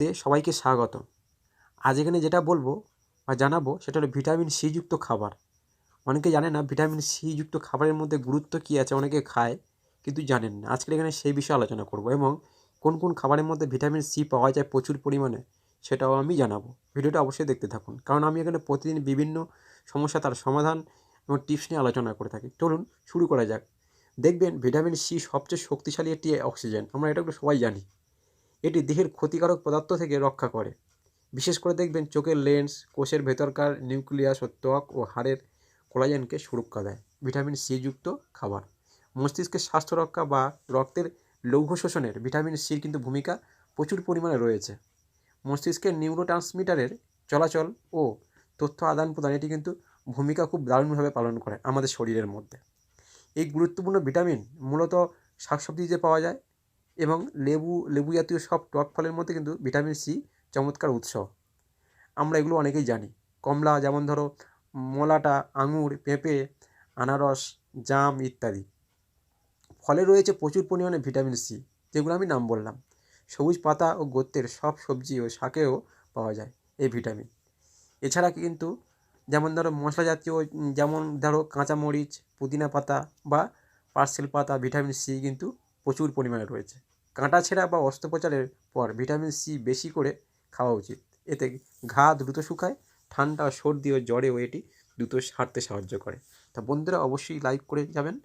তে সবাইকে স্বাগত আজ এখানে যেটা বলব বা জানাব সেটা হলো ভিটামিন সি যুক্ত খাবার। অনেকে জানে না ভিটামিন সি যুক্ত খাবারের মধ্যে গুরুত্ব কী আছে, অনেকে খায় কিন্তু জানেন না। আজকের এখানে সেই বিষয়ে আলোচনা করব এবং কোন কোন খাবারের মধ্যে ভিটামিন সি পাওয়া যায় প্রচুর পরিমাণে সেটাও আমি জানাব। ভিডিওটা অবশ্যই দেখতে থাকুন, কারণ আমি এখানে প্রতিদিন বিভিন্ন সমস্যা তার সমাধান এবং টিপস নিয়ে আলোচনা করে থাকি। চলুন শুরু করা যাক। দেখবেন ভিটামিন সি সবচেয়ে শক্তিশালী একটি অক্সিজেন, আমরা এটা সবাই জানি। এটি দেহের ক্ষতিকারক পদার্থ থেকে রক্ষা করে। বিশেষ করে দেখবেন চোখের লেন্স, কোষের ভেতরকার নিউক্লিয়াস ও ত্বক ও হাড়ের কোলাজেনকে সুরক্ষা দেয়। ভিটামিন সি যুক্ত খাবার। মস্তিষ্কের স্বাস্থ্য রক্ষা বা রক্তের লৌহ শোষণের ভিটামিন সির কিন্তু ভূমিকা প্রচুর পরিমাণে রয়েছে। মস্তিষ্কের নিউরো ট্রান্সমিটারের চলাচল ও তথ্য আদান প্রদান এটি কিন্তু ভূমিকা খুব দারুণভাবে পালন করে আমাদের শরীরের মধ্যে। এই গুরুত্বপূর্ণ ভিটামিন মূলত শাকসবজিতে পাওয়া যায় এবং লেবু লেবু জাতীয় সব টক ফলের মধ্যে কিন্তু ভিটামিন সি চমৎকার উৎস। আমরা এগুলো অনেকেই জানি। কমলা, যেমন ধরো মলাটা, আঙুর, পেঁপে, আনারস, জাম ইত্যাদি। ফলে রয়েছে প্রচুর পরিমাণে ভিটামিন সি, যেগুলো আমি নাম বললাম। সবুজ পাতা ও গোত্রের সব সবজি ও শাকেও পাওয়া যায় এই ভিটামিন। এছাড়া কিন্তু যেমন ধরো মশলা জাতীয়, যেমন ধরো কাঁচামরিচ, পুদিনা পাতা বা পার্সেল পাতা, ভিটামিন সি কিন্তু প্রচুর পরিমাণে রয়েছে। কাঁটা ছেঁড়া বা অস্ত্রোপচারের পর ভিটামিন সি বেশি করে খাওয়া উচিত। এতে ঘা দ্রুত শুকায়, ঠান্ডা, সর্দি ও জ্বরেও এটি দ্রুত সারতে সাহায্য করে। তা বন্ধুরা, অবশ্যই লাইক করে যাবেন।